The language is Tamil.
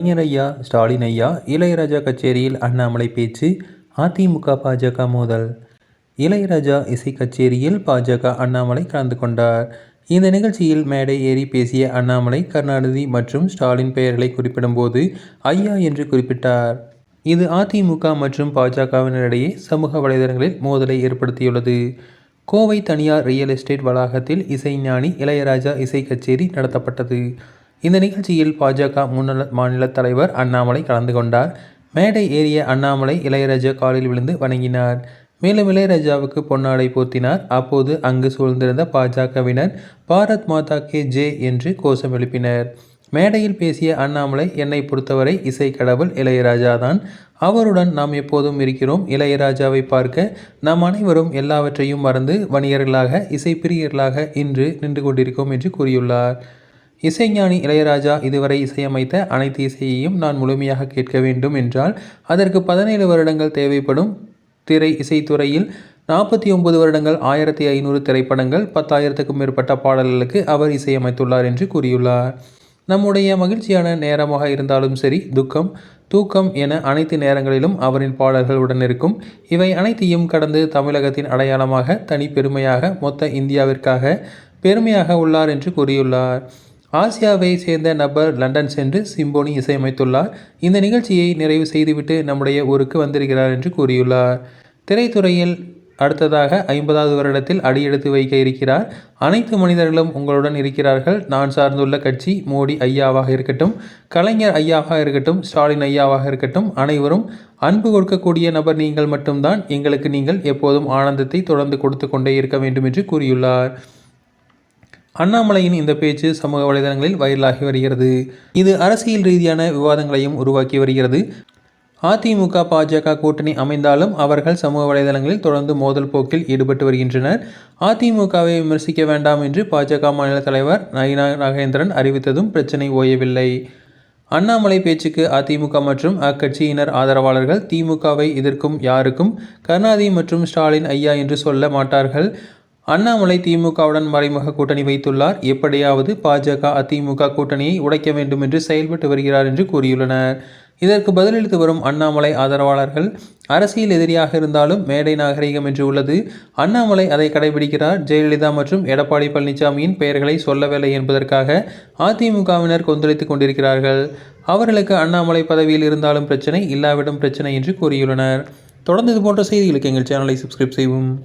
கலைஞர் ஐயா ஸ்டாலின் ஐயா இளையராஜா கச்சேரியில் அண்ணாமலை பேச்சு அதிமுக பாஜக மோதல். இளையராஜா இசை கச்சேரியில் பாஜக அண்ணாமலை கலந்து கொண்டார். இந்த நிகழ்ச்சியில் மேடை ஏறி பேசிய அண்ணாமலை கருணாநிதி மற்றும் ஸ்டாலின் பெயர்களை குறிப்பிடும்போது ஐயா என்று குறிப்பிட்டார். இது அதிமுக மற்றும் பாஜகவினரிடையே சமூக வலைதளங்களில் மோதலை ஏற்படுத்தியுள்ளது. கோவை தனியார் ரியல் எஸ்டேட் வளாகத்தில் இசைஞானி இளையராஜா இசை கச்சேரி நடத்தப்பட்டது. இந்த நிகழ்ச்சியில் பாஜக முன்னாள் மாநில தலைவர் அண்ணாமலை கலந்து கொண்டார். மேடை ஏறிய அண்ணாமலை இளையராஜா காலில் விழுந்து வணங்கினார். மேலும் இளையராஜாவுக்கு பொன்னாடை போர்த்தினார். அப்போது அங்கு சூழ்ந்திருந்த பாஜகவினர் பாரத் மாதா கே ஜே என்று கோஷம் எழுப்பினர். மேடையில் பேசிய அண்ணாமலை என்னை பொறுத்தவரை இசை கடவுள் இளையராஜா தான். அவருடன் நாம் எப்போதும் இருக்கிறோம். இளையராஜாவை பார்க்க நாம் அனைவரும் எல்லாவற்றையும் மறந்து வணிகர்களாக இசைப்பிரியர்களாக இன்று நின்று கொண்டிருக்கோம் என்று கூறியுள்ளார். இசைஞானி இளையராஜா இதுவரை இசையமைத்த அனைத்து இசையையும் நான் முழுமையாக கேட்க வேண்டும் என்றால் அதற்கு பதினேழு வருடங்கள் தேவைப்படும் திரை இசைத்துறையில் நாற்பத்தி ஒன்பது வருடங்கள் ஆயிரத்தி ஐநூறு திரைப்படங்கள் பத்தாயிரத்துக்கும் மேற்பட்ட பாடல்களுக்கு அவர் இசையமைத்துள்ளார் என்று கூறியுள்ளார். நம்முடைய மகிழ்ச்சியான நேரமாக இருந்தாலும் சரி துக்கம் தூக்கம் என அனைத்து நேரங்களிலும் அவரின் பாடல்கள் உடன் இருக்கும். இவை அனைத்தையும் கடந்து தமிழகத்தின் அடையாளமாக தனி பெருமையாக மொத்த இந்தியாவிற்காக பெருமையாக உள்ளார் என்று கூறியுள்ளார். ஆசியாவை சேர்ந்த நபர் லண்டன் சென்று சிம்போனி இசையமைத்துள்ளார். இந்த நிகழ்ச்சியை நிறைவு செய்துவிட்டு நம்முடைய ஊருக்கு வந்திருக்கிறார் என்று கூறியுள்ளார். திரைத்துறையில் அடுத்ததாக ஐம்பதாவது வருடத்தில் அடியெடுத்து வைக்க இருக்கிறார். அனைத்து மனிதர்களும் உங்களுடன் இருக்கிறார்கள். நான் சார்ந்துள்ள கட்சி மோடி ஐயாவாக இருக்கட்டும் கலைஞர் ஐயாவாக இருக்கட்டும் ஸ்டாலின் ஐயாவாக இருக்கட்டும் அனைவரும் அன்பு கொடுக்கக்கூடிய நபர் நீங்கள் மட்டும்தான். எங்களுக்கு நீங்கள் எப்போதும் ஆனந்தத்தை தொடர்ந்து கொடுத்து கொண்டே இருக்க வேண்டும் என்று கூறியுள்ளார். அண்ணாமலையின் இந்த பேச்சு சமூக வலைதளங்களில் வைரலாகி வருகிறது. இது அரசியல் ரீதியான விவாதங்களையும் உருவாக்கி வருகிறது. அதிமுக பாஜக கூட்டணி அமைந்தாலும் அவர்கள் சமூக வலைதளங்களில் தொடர்ந்து மோதல் போக்கில் ஈடுபட்டு வருகின்றனர். அதிமுகவை விமர்சிக்க வேண்டாம் என்று பாஜக மாநில தலைவர் நயினா நாகேந்திரன் அறிவித்ததும் பிரச்சனை ஓயவில்லை. அண்ணாமலை பேச்சுக்கு அதிமுக மற்றும் அக்கட்சியினர் ஆதரவாளர்கள் திமுகவை எதிர்க்கும் யாருக்கும் கருணாநிதி மற்றும் ஸ்டாலின் ஐயா என்று சொல்ல மாட்டார்கள். அண்ணாமலை திமுகவுடன் மறைமுக கூட்டணி வைத்துள்ளார். எப்படியாவது பாஜக அதிமுக கூட்டணியை உடைக்க வேண்டும் என்று செயல்பட்டு வருகிறார் என்று கூறியுள்ளனர். இதற்கு பதிலளித்து வரும் அண்ணாமலை ஆதரவாளர்கள் அரசியல் எதிரியாக இருந்தாலும் மேடை நாகரிகம் என்று உள்ளது. அண்ணாமலை அதை கடைபிடிக்கிறார். ஜெயலலிதா மற்றும் எடப்பாடி பழனிசாமியின் பெயர்களை சொல்லவில்லை என்பதற்காக அதிமுகவினர் கொந்தளித்துக் கொண்டிருக்கிறார்கள். அவர்களுக்கு அண்ணாமலை பதவியில் இருந்தாலும் பிரச்சனை இல்லாவிடும் பிரச்சனை என்று கூறியுள்ளனர். தொடர்ந்து இது போன்ற செய்திகளுக்கு எங்கள் சேனலை சப்ஸ்கிரைப் செய்வோம்